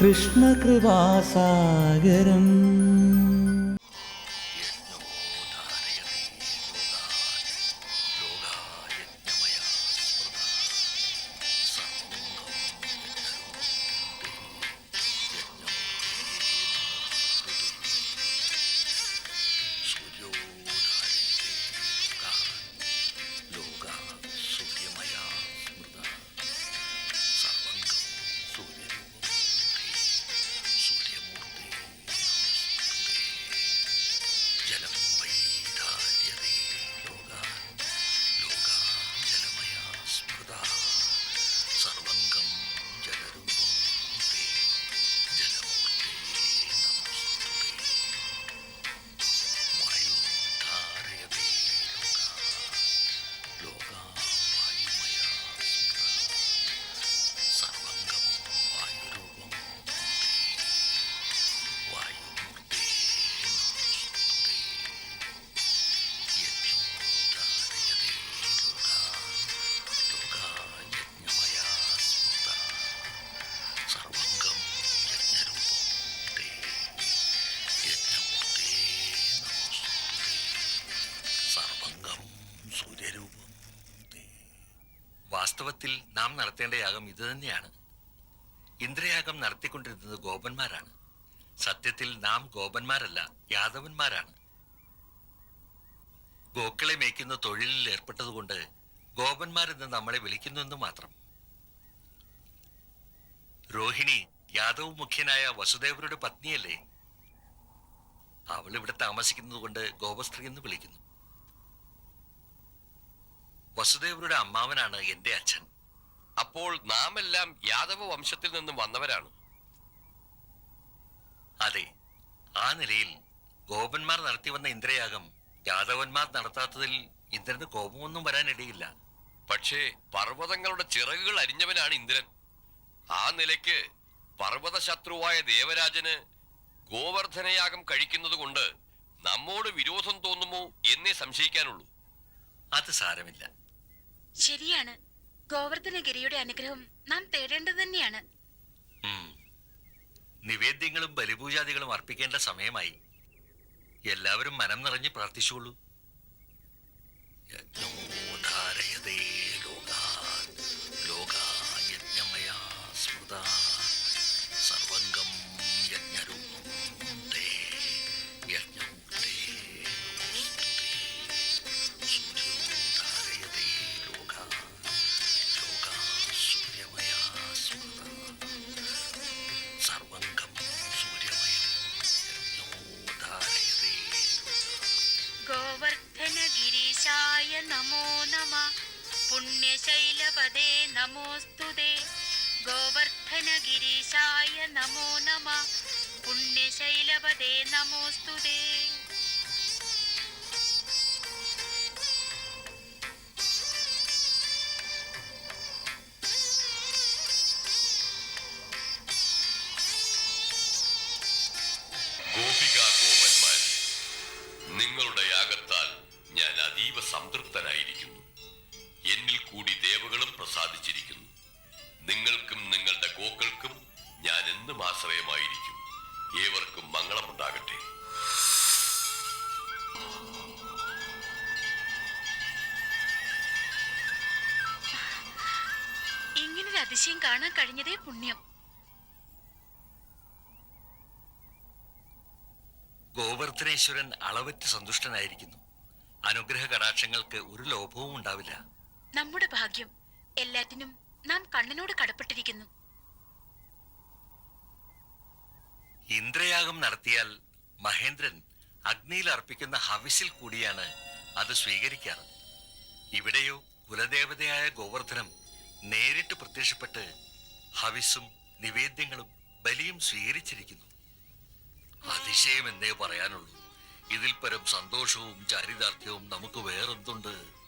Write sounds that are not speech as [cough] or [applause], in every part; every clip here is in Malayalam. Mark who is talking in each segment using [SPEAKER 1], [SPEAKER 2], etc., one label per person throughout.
[SPEAKER 1] കൃഷ്ണകൃപാസാഗരം
[SPEAKER 2] വാസ്തവത്തിൽ നാം നടത്തേണ്ട യാഗം ഇതുതന്നെയാണ് ഇന്ദ്രയാഗം നടത്തിക്കൊണ്ടിരുന്നത് ഗോപന്മാരാണ്. സത്യത്തിൽ നാം ഗോപന്മാരല്ല യാദവന്മാരാണ്. ഗോക്കളെ മേയ്ക്കുന്ന തൊഴിലിൽ ഏർപ്പെട്ടതുകൊണ്ട് ഗോപന്മാരെന്ന് നമ്മളെ വിളിക്കുന്നുവെന്ന് മാത്രം. രോഹിണി യാദവ് മുഖ്യനായ വസുദേവരുടെ പത്നിയല്ലേ? അവൾ ഇവിടെ താമസിക്കുന്നത് കൊണ്ട് ഗോപസ്ത്രീ എന്ന് വിളിക്കുന്നു. വസുദേവരുടെ അമ്മാവനാണ് എന്റെ അച്ഛൻ.
[SPEAKER 3] അപ്പോൾ നാമെല്ലാം എല്ലാം യാദവ വംശത്തിൽ നിന്നും വന്നവരാണ്.
[SPEAKER 2] അതെ ആ നിലയിൽ ഗോപന്മാർ നടത്തി വന്ന ഇന്ദ്രയാഗം യാദവന്മാർ നടത്താത്തതിൽ ഇന്ദ്രന് കോപമൊന്നും വരാനിടയില്ല.
[SPEAKER 3] പക്ഷേ പർവതങ്ങളുടെ ചിറകുകൾ അരിഞ്ഞവനാണ് ഇന്ദ്രൻ. ആ നിലയ്ക്ക് പർവത ശത്രുവായ ദേവരാജന് ഗോവർദ്ധനയാഗം കഴിക്കുന്നത് കൊണ്ട് നമ്മോട് വിരോധം തോന്നുമോ എന്നേ സംശയിക്കാനുള്ളൂ.
[SPEAKER 2] അത് സാരമില്ല.
[SPEAKER 4] ശരിയാണ്. ഗോവർദ്ധനഗിരിയുടെ അനുഗ്രഹം നാം തേടേണ്ടത് തന്നെയാണ്.
[SPEAKER 2] നിവേദ്യങ്ങളും ബലിപൂജാദികളും അർപ്പിക്കേണ്ട സമയമായി. എല്ലാവരും മനം നിറഞ്ഞ് പ്രാർത്ഥിച്ചോളൂ. യജ്ഞോധാരയതേ ലോകാ ലോകാ യജ്ഞമയാ സ്മൃത
[SPEAKER 4] നമോ നമ. പുണ്യശൈലപദേ നമോസ്തുതേ.
[SPEAKER 3] നിങ്ങളുടെ യാഗത്താൽ ഞാൻ അതീവ സംതൃപ്തനായിരിക്കുന്നു. എന്നിൽ കൂടി ദേവകളും പ്രസാദിച്ചിരിക്കുന്നു. നിങ്ങൾക്കും നിങ്ങളുടെ ഞാൻ എന്നും ആശ്രയമായിരിക്കും ഏവർക്കും മംഗളമുണ്ടാകട്ടെ.
[SPEAKER 4] ഇങ്ങനൊരു അതിശയം കാണാൻ കഴിഞ്ഞതേ പുണ്യം.
[SPEAKER 2] ഗോവർദ്ധനേശ്വരൻ അളവറ്റ് സന്തുഷ്ടനായിരിക്കുന്നു. അനുഗ്രഹ കടാക്ഷങ്ങൾക്ക് ഒരു ലോഭവും ഉണ്ടാവില്ല.
[SPEAKER 4] നമ്മുടെ ഭാഗ്യം എല്ലാറ്റിനും നാം കണ്ണനോട് കടപ്പെട്ടിരിക്കുന്നു.
[SPEAKER 2] ഇന്ദ്രയാഗം നടത്തിയാൽ മഹേന്ദ്രൻ അഗ്നിയിൽ അർപ്പിക്കുന്ന ഹവിസിൽ കൂടിയാണ് അത് സ്വീകരിക്കാറ്. ഇവിടെയോ കുലദേവതയായ ഗോവർദ്ധനം നേരിട്ട് പ്രത്യക്ഷപ്പെട്ട് ഹവിസും നിവേദ്യങ്ങളും ബലിയും സ്വീകരിച്ചിരിക്കുന്നു. അതിശയം എന്നേ പറയാനുള്ളൂ. ഇതിൽ പരം സന്തോഷവും ചാരിതാർത്ഥ്യവും നമുക്ക് വേറെന്തുണ്ട്?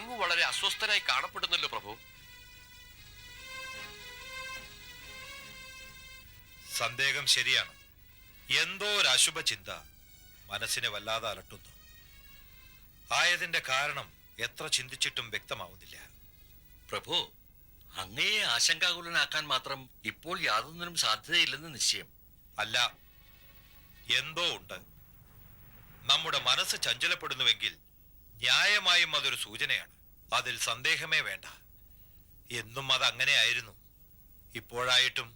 [SPEAKER 3] അങ്ങ് വളരെ അസ്വസ്ഥരായി കാണപ്പെടുന്നല്ലോ പ്രഭു.
[SPEAKER 5] സന്ദേഹം ശരിയാണ്. എന്തോ ഒരു അശുഭ ചിന്ത മനസ്സിനെ വല്ലാതെ അലട്ടുന്നു. ആയതിന്റെ കാരണം എത്ര ചിന്തിച്ചിട്ടും വ്യക്തമാവുന്നില്ല.
[SPEAKER 2] പ്രഭു അങ്ങയെ ആശങ്കാകുലനാക്കാൻ മാത്രം ഇപ്പോൾ യാതൊന്നിനും സാധ്യതയില്ലെന്ന് നിശ്ചയം.
[SPEAKER 5] അല്ല എന്തോ ഉണ്ട്. നമ്മുടെ മനസ്സ് ചഞ്ചലപ്പെടുന്നുവെങ്കിൽ ന്യായമായും അതൊരു സൂചനയാണ്. അതിൽ സന്ദേഹമേ വേണ്ട. എന്നും അത് അങ്ങനെയായിരുന്നു ഇപ്പോഴായിട്ടും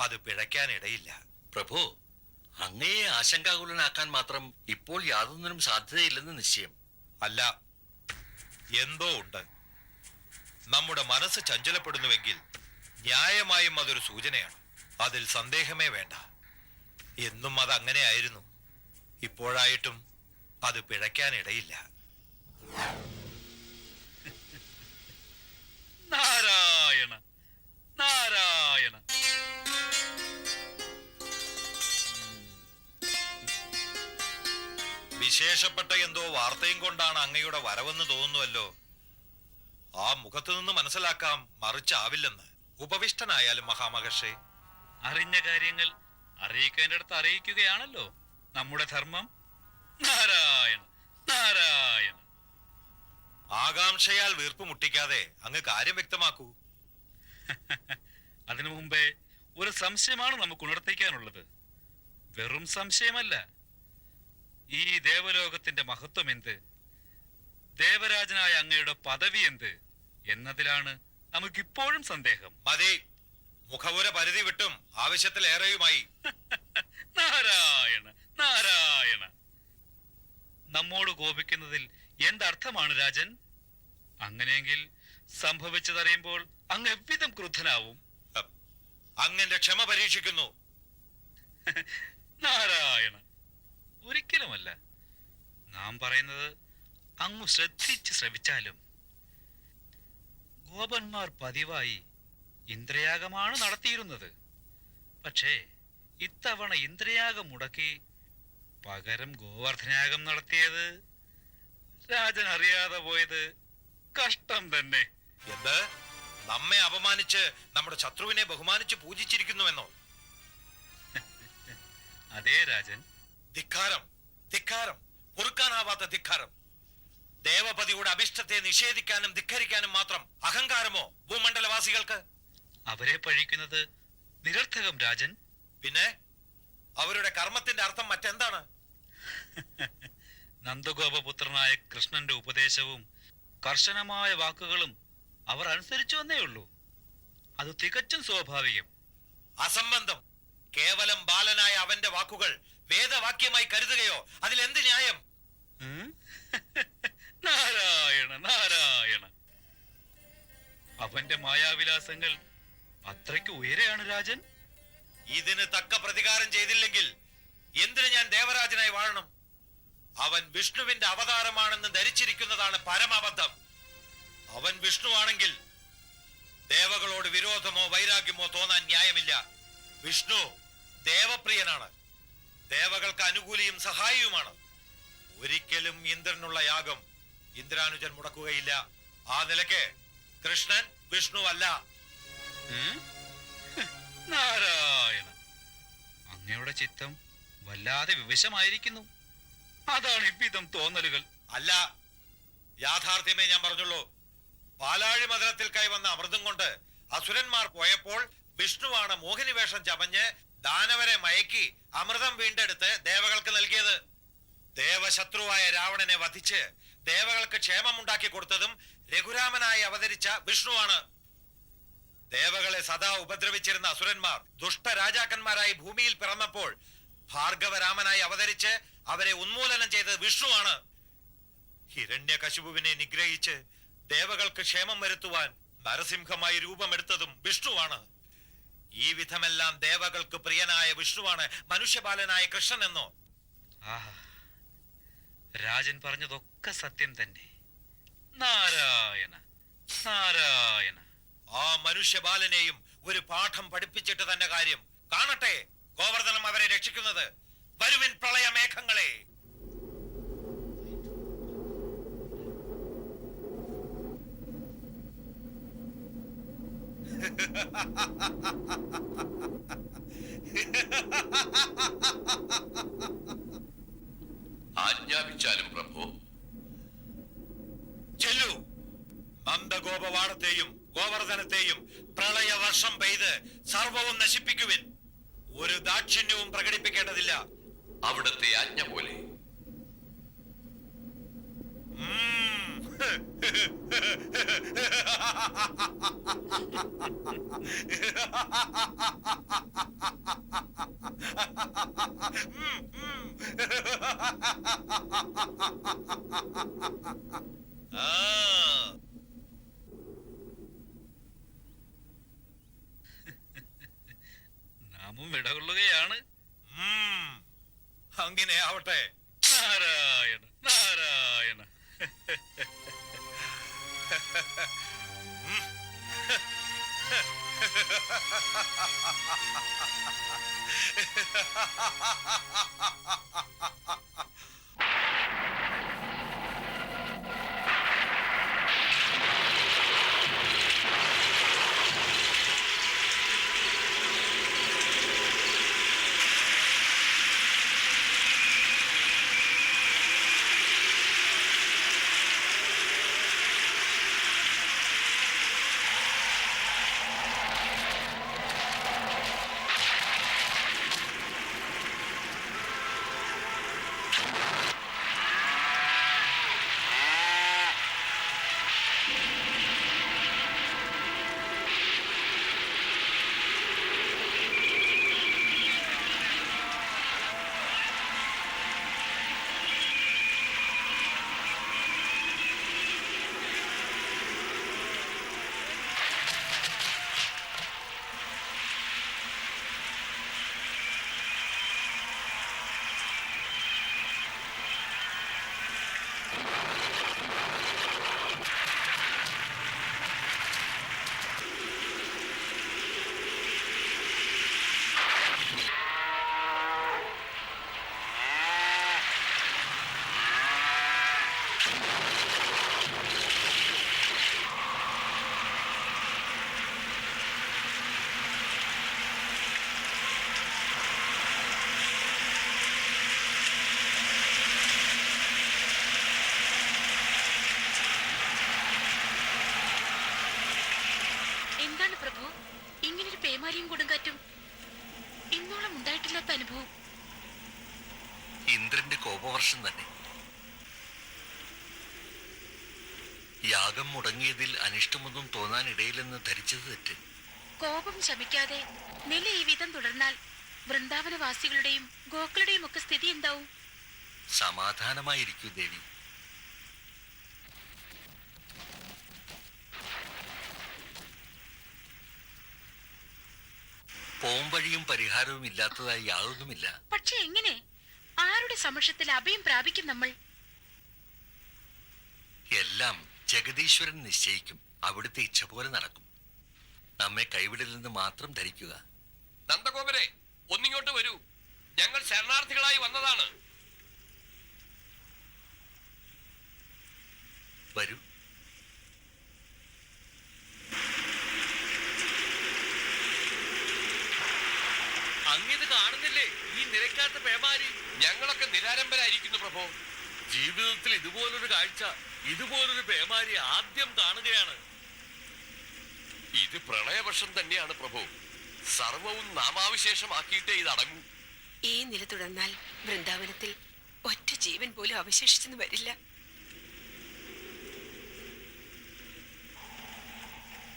[SPEAKER 5] അത് പിഴയ്ക്കാനിടയില്ല
[SPEAKER 2] പ്രഭു അങ്ങയെ ആശങ്കാകുലനാക്കാൻ മാത്രം ഇപ്പോൾ യാതൊന്നിനും സാധ്യതയില്ലെന്ന് നിശ്ചയം.
[SPEAKER 5] അല്ല എന്തോ ഉണ്ട്. നമ്മുടെ മനസ്സ് ചഞ്ചലപ്പെടുന്നുവെങ്കിൽ ന്യായമായും അതൊരു സൂചനയാണ്. അതിൽ സന്ദേഹമേ വേണ്ട. എന്നും അത് അങ്ങനെയായിരുന്നു ഇപ്പോഴായിട്ടും അത് പിഴയ്ക്കാനിടയില്ല
[SPEAKER 6] നാരായണ നാരായണ.
[SPEAKER 5] വിശേഷപ്പെട്ട എന്തോ വാർത്തയും കൊണ്ടാണ് അങ്ങയുടെ വരവെന്ന് തോന്നുന്നുവല്ലോ. ആ മുഖത്തു നിന്ന് മനസ്സിലാക്കാം മറിച്ചാവില്ലെന്ന്. ഉപവിഷ്ടനായാലും മഹാമഹർഷേ.
[SPEAKER 6] അറിഞ്ഞ കാര്യങ്ങൾ അറിയിക്കേണ്ടടുത്ത് അറിയിക്കുകയാണല്ലോ. നമ്മുടെ ധർമ്മം? നാരായണ നാരായണ.
[SPEAKER 5] ആകാംക്ഷയാൽ വീർപ്പ് മുട്ടിക്കാതെ അങ്ങ് കാര്യം വ്യക്തമാക്കൂ. [laughs]
[SPEAKER 6] അതിനു മുമ്പേ ഒരു സംശയമാണ് നമുക്ക് ഉണർത്തിക്കാനുള്ളത്. വെറും സംശയമല്ല. ഈ ദേവലോകത്തിന്റെ മഹത്വം എന്ത്? ദേവരാജനായ അങ്ങയുടെ പദവി എന്ത്? എന്നതിലാണ് നമുക്കിപ്പോഴും സന്ദേഹം.
[SPEAKER 5] മതി. മുഖപുര പരിധി വിട്ടും ആവശ്യത്തിലേറെയുമായി. [laughs]
[SPEAKER 6] നാരായണ നാരായണ. നമ്മോട് കോപിക്കുന്നതിൽ എന്തർത്ഥമാണ് രാജൻ? അങ്ങനെയെങ്കിൽ സംഭവിച്ചതറിയുമ്പോൾ അങ്ങ് എவ்விதം ക്രുദ്ധനാവും?
[SPEAKER 5] അങ്ങന്റെ ക്ഷമ പരീക്ഷിക്കുന്നു.
[SPEAKER 6] നാരായണ ഒരിക്കലുമല്ല. നാം പറയുന്നത് അങ്ങ് ശ്രദ്ധിച്ച് ശ്രമിച്ചാലും ഗോപന്മാർ പതിവായി ഇന്ദ്രയാഗമാണ് നടത്തിയിരുന്നത്. പക്ഷേ ഇത്തവണ ഇന്ദ്രയാഗം മുടക്കി പകരം ഗോവർദ്ധനയാഗം നടത്തിയത് രാജൻ അറിയാതെ പോയത് കഷ്ടം തന്നെ.
[SPEAKER 5] എന്ത്? നമ്മെ അപമാനിച്ച് നമ്മുടെ ശത്രുവിനെ ബഹുമാനിച്ച് പൂജിച്ചിരിക്കുന്നുവെന്നോ? [laughs]
[SPEAKER 6] അതേ രാജൻ.
[SPEAKER 5] ധിക്കാരം ധിക്കാരം പൊറുക്കാനാവാത്ത ധിക്കാരം. ദേവപതിയുടെ അഭിഷ്ടത്തെ നിഷേധിക്കാനും ധിക്കരിക്കാനും മാത്രം അഹങ്കാരമോ ഭൂമണ്ഡലവാസികൾക്ക്?
[SPEAKER 6] അവരെ പഴിക്കുന്നത് നിരർത്ഥകം രാജൻ.
[SPEAKER 5] പിന്നെ അവരുടെ കർമ്മത്തിന്റെ അർത്ഥം മറ്റെന്താണ്? [laughs]
[SPEAKER 6] നന്ദഗോപപുത്രനായ കൃഷ്ണന്റെ ഉപദേശവും കർശനമായ വാക്കുകളും അവർ അനുസരിച്ചു വന്നേ ഉള്ളൂ. അത് തികച്ചും സ്വാഭാവികം.
[SPEAKER 5] അസംബന്ധം. കേവലം ബാലനായ അവന്റെ വാക്കുകൾ വേദവാക്യമായി കരുതുകയോ? അതിൽ എന്ത്
[SPEAKER 6] ന്യായം? [laughs] നാരായണ നാരായണ. അവന്റെ മായാവിലാസങ്ങൾ അത്രയ്ക്ക് ഉയരെയാണ് രാജൻ?
[SPEAKER 5] ഇതിന് തക്ക പ്രതികാരം ചെയ്തില്ലെങ്കിൽ എന്തിന് ഞാൻ ദേവരാജനായി വാഴണം? അവൻ വിഷ്ണുവിന്റെ അവതാരമാണെന്ന് ധരിച്ചിരിക്കുന്നതാണ് പരമബദ്ധം. അവൻ വിഷ്ണുവാണെങ്കിൽ ദേവകളോട് വിരോധമോ വൈരാഗ്യമോ തോന്നാൻ ന്യായമില്ല. വിഷ്ണു ദേവപ്രിയനാണ്. ദേവകൾക്ക് അനുകൂലിയും സഹായിയുമാണ്. ഒരിക്കലും ഇന്ദ്രനുള്ള യാഗം ഇന്ദ്രാനുജൻ മുടക്കുകയില്ല. ആ നിലയ്ക്ക് കൃഷ്ണൻ വിഷ്ണു അല്ല?
[SPEAKER 6] നാരായണ അങ്ങയുടെ ചിത്തം വല്ലാതെ വിവശമായിരിക്കുന്നു. അതാണ് ഇവിധം തോന്നലുകൾ.
[SPEAKER 5] അല്ല യാഥാർത്ഥ്യമേ ഞാൻ പറഞ്ഞുള്ളൂ. പാലാഴി മതനത്തിൽക്കായി വന്ന അമൃതം കൊണ്ട് അസുരന്മാർ പോയപ്പോൾ വിഷ്ണുവാണ് മോഹിനിവേഷം ചമഞ്ഞ് ദാനവരെ മയക്കി അമൃതം വീണ്ടെടുത്ത് ദേവകൾക്ക് നൽകിയത്. ദേവശത്രുവായ രാവണനെ വധിച്ച് ദേവകൾക്ക് ക്ഷേമം ഉണ്ടാക്കി കൊടുത്തതും രഘുരാമനായി അവതരിച്ച വിഷ്ണുവാണ്. ദേവകളെ സദാ ഉപദ്രവിച്ചിരുന്ന അസുരന്മാർ ദുഷ്ട രാജാക്കന്മാരായി ഭൂമിയിൽ പിറന്നപ്പോൾ ഭാർഗവരാമനായി അവതരിച്ച് അവരെ ഉന്മൂലനം ചെയ്തത് വിഷ്ണുവാണ്. ഹിരണ്യകശിപുവിനെ നിഗ്രഹിച്ച് ദേവകൾക്ക് ക്ഷേമം വരുത്തുവാൻ നരസിംഹമായി രൂപമെടുത്തതും വിഷ്ണുവാണ്. ഈ വിധമെല്ലാം ദേവകൾക്ക് പ്രിയനായ വിഷ്ണുവാണ് മനുഷ്യബാലനായ കൃഷ്ണൻ എന്നോ.
[SPEAKER 6] രാജൻ പറഞ്ഞതൊക്കെ സത്യം തന്നെ. നാരായണ നാരായണ.
[SPEAKER 5] ആ മനുഷ്യബാലനെയും ഒരു പാഠം പഠിപ്പിച്ചിട്ട് തന്നെ കാര്യം. കാണട്ടെ ഗോവർദ്ധനം അവരെ രക്ഷിക്കുന്നത്. വരുവിൻ പ്രളയമേഘങ്ങളെ.
[SPEAKER 3] ആജ്ഞാപിച്ചാലും പ്രഭു.
[SPEAKER 5] ചെല്ലു. അന്ധഗോപവാടത്തെയും ഗോവർദ്ധനത്തെയും പ്രളയ വർഷം പെയ്ത് സർവവും നശിപ്പിക്കുവിൻ. ഒരു ദാക്ഷിണ്യവും പ്രകടിപ്പിക്കേണ്ടതില്ല.
[SPEAKER 3] അവിടുത്തെ ആജ്ഞ പോലെ.
[SPEAKER 6] നാമും വിടകൊള്ളുകയാണ്.
[SPEAKER 5] ഉം. അങ്ങനെ ആവട്ടെ.
[SPEAKER 6] നാരായണ നാരായണ.
[SPEAKER 2] യാഗം മുടങ്ങിയതിൽ അനിഷ്ടമൊന്നും തോന്നാനിടയില്ലെന്ന് ധരിച്ചത് തെറ്റ്.
[SPEAKER 4] കോപം ശമിക്കാതെ നില ഈ വിധം തുടർന്നാൽ വൃന്ദാവനവാസികളുടെയും ഗോക്കളുടെയും ഒക്കെ സ്ഥിതി എന്താവും?
[SPEAKER 2] സമാധാനമായിരിക്കൂ ദേവി. പോംവഴിയും പരിഹാരവും ഇല്ലാത്തതായി യാതൊന്നുമില്ല.
[SPEAKER 4] പക്ഷെ എങ്ങനെ? ആരുടെ സമക്ഷത്തിൽ അഭയം പ്രാപിക്കും നമ്മൾ?
[SPEAKER 2] എല്ലാം ജഗദീശ്വരൻ നിശ്ചയിക്കും. അവിടുത്തെ ഇച്ഛ പോലെ നടക്കും. നമ്മെ കൈവിടലെന്ന് മാത്രം ധരിക്കുക.
[SPEAKER 3] നന്ദഗോപരെ ഒന്നിങ്ങോട്ട് വരൂ. ഞങ്ങൾ ശരണാർത്ഥികളായി വന്നതാണ്.
[SPEAKER 2] വരൂ.
[SPEAKER 7] അങ്ങിത് കാണുന്നില്ലേ? ഈ നിരക്കാത്ത പേമാരി.
[SPEAKER 3] ഞങ്ങളൊക്കെ നിരാരംഭരായിരിക്കുന്നു പ്രഭോ.
[SPEAKER 7] ജീവിതത്തിൽ ഇതുപോലൊരു കാഴ്ച ഇതുപോലൊരു പേമാരി ആദ്യം കാണുകയാണ്.
[SPEAKER 3] ഇത് പ്രളയവർഷം തന്നെയാണ് പ്രഭു. സർവവും നാമാവിശേഷമാക്കിയിട്ടേ ഇത് അടങ്ങൂ
[SPEAKER 8] ഈ നില തുടർന്നാൽ വൃന്ദാവനത്തിൽ ഒറ്റ ജീവൻ പോലും അവശേഷിച്ചെന്ന് വരില്ല.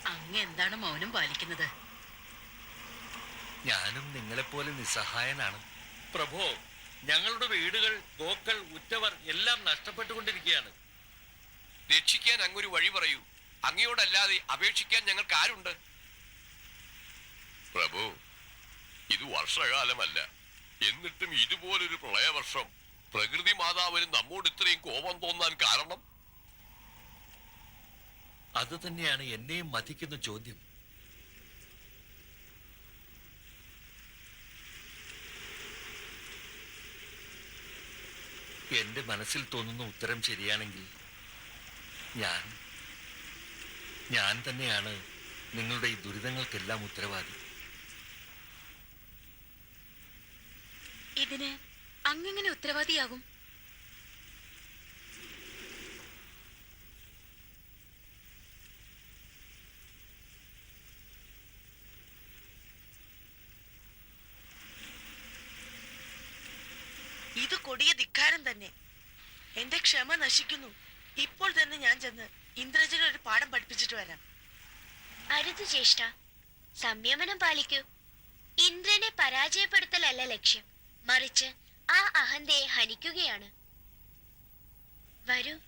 [SPEAKER 4] അങ്ങ് എന്താണ് മൗനം പാലിക്കുന്നത്?
[SPEAKER 2] ഞാനും നിങ്ങളെപ്പോലെ നിസ്സഹായനാണ്.
[SPEAKER 7] പ്രഭോ ഞങ്ങളുടെ വീടുകൾ ഗോക്കൾ ഉറ്റവർ എല്ലാം നഷ്ടപ്പെട്ടുകൊണ്ടിരിക്കുകയാണ്.
[SPEAKER 3] രക്ഷിക്കാൻ അങ്ങൊരു വഴി പറയൂ. അങ്ങയോടല്ലാതെ അപേക്ഷിക്കാൻ ഞങ്ങൾക്ക് ആരുണ്ട്? പ്രഭു ഇത് വർഷകാലമല്ല. എന്നിട്ടും ഇതുപോലൊരു പ്രളയവർഷം പ്രകൃതി മാതാവിന് നമ്മോട് ഇത്രയും കോപം തോന്നാൻ കാരണം?
[SPEAKER 2] അത് തന്നെയാണ് എന്നെയും മതിക്കുന്ന ചോദ്യം. എന്റെ മനസ്സിൽ തോന്നുന്ന ഉത്തരം ശരിയാണെങ്കിൽ ഞാൻ ഞാൻ തന്നെയാണ് നിങ്ങളുടെ ഈ ദുരിതങ്ങൾക്കെല്ലാം ഉത്തരവാദി.
[SPEAKER 4] ഇതിന് അങ്ങനെ ഉത്തരവാദിയാകും?
[SPEAKER 9] ഇത് കൊടിയ ധിക്കാരം തന്നെ. എന്റെ ക്ഷമ നശിക്കുന്നു. ഇപ്പോൾ തന്നെ ഞാൻ ചെന്ന് ഇന്ദ്രജനെ ഒരു പാഠം പഠിപ്പിച്ചിട്ട് വരാം.
[SPEAKER 10] അരുത് ജ്യേഷ്ഠ. സംയമനം പാലിക്കൂ. ഇന്ദ്രനെ പരാജയപ്പെടുത്തലല്ല ലക്ഷ്യം. മറിച്ച് ആ അഹന്തയെ ഹനിക്കുകയാണ്. വരൂ.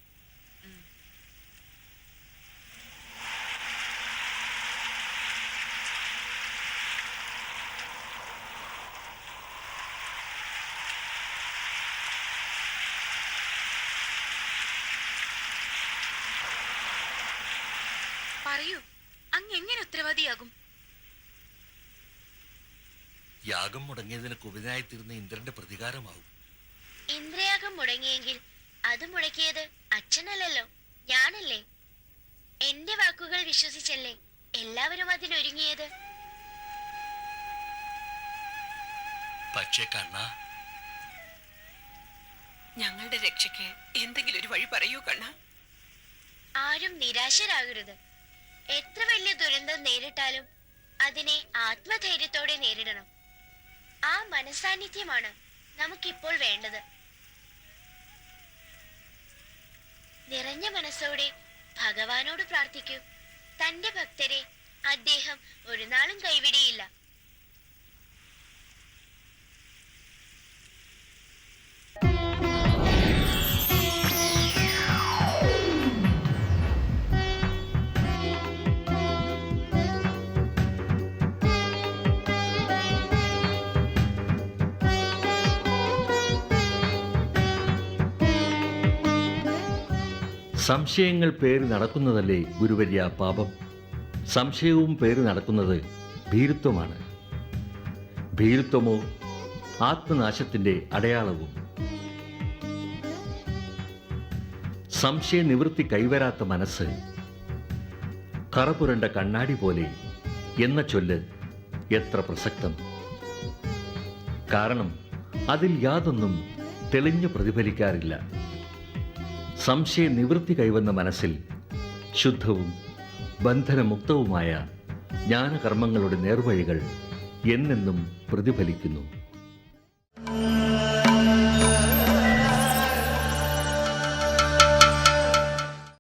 [SPEAKER 4] പറയൂ. അങ്ങ് എങ്ങനെ ഉത്തരവാദിയാകും?
[SPEAKER 11] യാഗം മുടങ്ങിയതിന് കുപിതനായി തീർന്ന ഇന്ദ്രന്റെ പ്രതികാരമാവും.
[SPEAKER 10] ഇന്ദ്രയാഗം മുടങ്ങിയെങ്കിൽ അത് മുടക്കിയത് അച്ഛനല്ലല്ലോ ഞാനല്ലേ? എന്റെ വാക്കുകൾ വിശ്വസിച്ചല്ലേ എല്ലാവരും അതിനൊരുങ്ങിയത്?
[SPEAKER 11] പക്ഷേ കണ്ണ.
[SPEAKER 8] ഞങ്ങളുടെ രക്ഷയ്ക്ക് എന്തെങ്കിലും ഒരു വഴി പറയൂ കണ്ണ.
[SPEAKER 10] ആരും നിരാശരാകരുത്. എത്ര വലിയ ദുരന്തം നേരിട്ടാലും അതിനെ ആത്മധൈര്യത്തോടെ നേരിടണം. ആ മനസാന്നിധ്യമാണ് നമുക്കിപ്പോൾ വേണ്ടത്. നിറഞ്ഞ മനസ്സോടെ ഭഗവാനോട് പ്രാർത്ഥിക്കൂ. തന്റെ ഭക്തരെ അദ്ദേഹം ഒരു നാളും കൈവിടിയില്ല.
[SPEAKER 2] സംശയങ്ങൾ പേര് നടക്കുന്നതല്ലേ ഗുരുവര്യ പാപം? സംശയവും പേര് നടക്കുന്നത് ഭീരുത്വമാണ്. ഭീരുത്വമോ ആത്മനാശത്തിന്റെ അടയാളവും? സംശയ നിവൃത്തി കൈവരാത്ത മനസ്സ് കറപുരണ്ട കണ്ണാടി പോലെ എന്ന ചൊല്ല് എത്ര പ്രസക്തം. കാരണം അതിൽ യാതൊന്നും തെളിഞ്ഞു പ്രതിഫലിക്കാറില്ല. സംശയ നിവൃത്തി കൈവന്ന മനസ്സിൽ ശുദ്ധവും ബന്ധനമുക്തവുമായ ജ്ഞാനകർമ്മങ്ങളുടെ നേർവഴികൾ എന്നെന്നും പ്രതിഫലിക്കുന്നു.